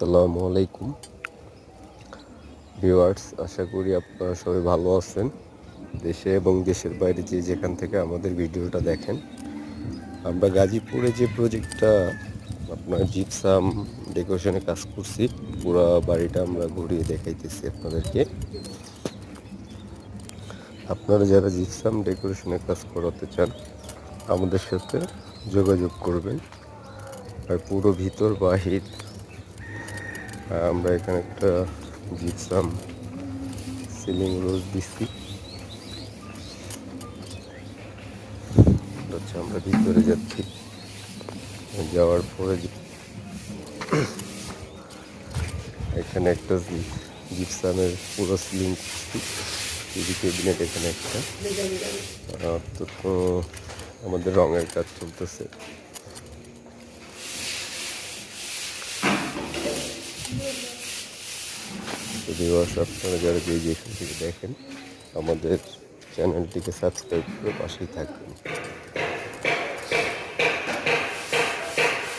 আসসালামু আলাইকুম। ভিউয়ার্স, আশা করি আপনারা সবাই ভালো আছেন। দেশে এবং দেশের বাইরে যে যেখান থেকে আমাদের ভিডিওটা দেখেন, আমরা গাজীপুরে যে প্রজেক্টটা আপনার জিপসাম ডেকোরেশনে কাজ করছি, পুরো বাড়িটা আমরা ঘুরিয়ে দেখাইতেছি আপনাদেরকে। আপনারা যারা জিপসাম ডেকোরেশনে কাজ করাতে চান, আমাদের সাথে যোগাযোগ করবেন। আর পুরো ভিতর বাহির আমরা এখানে একটা জিপসাম সিলিং রোজ দিচ্ছি। হচ্ছে আমরা ভিতরে যাচ্ছি। যাওয়ার পরে এখানে একটা জিপসামের পুরো সিলিং টিভি ক্যাবিনেট এখানে একটা। তো আমাদের রঙের কাজ চলতেছে। যদি আপনারা যারা যে যেখান থেকে দেখেন আমাদের চ্যানেলটিকে সাবস্ক্রাইব করে পাশেই থাকবেন।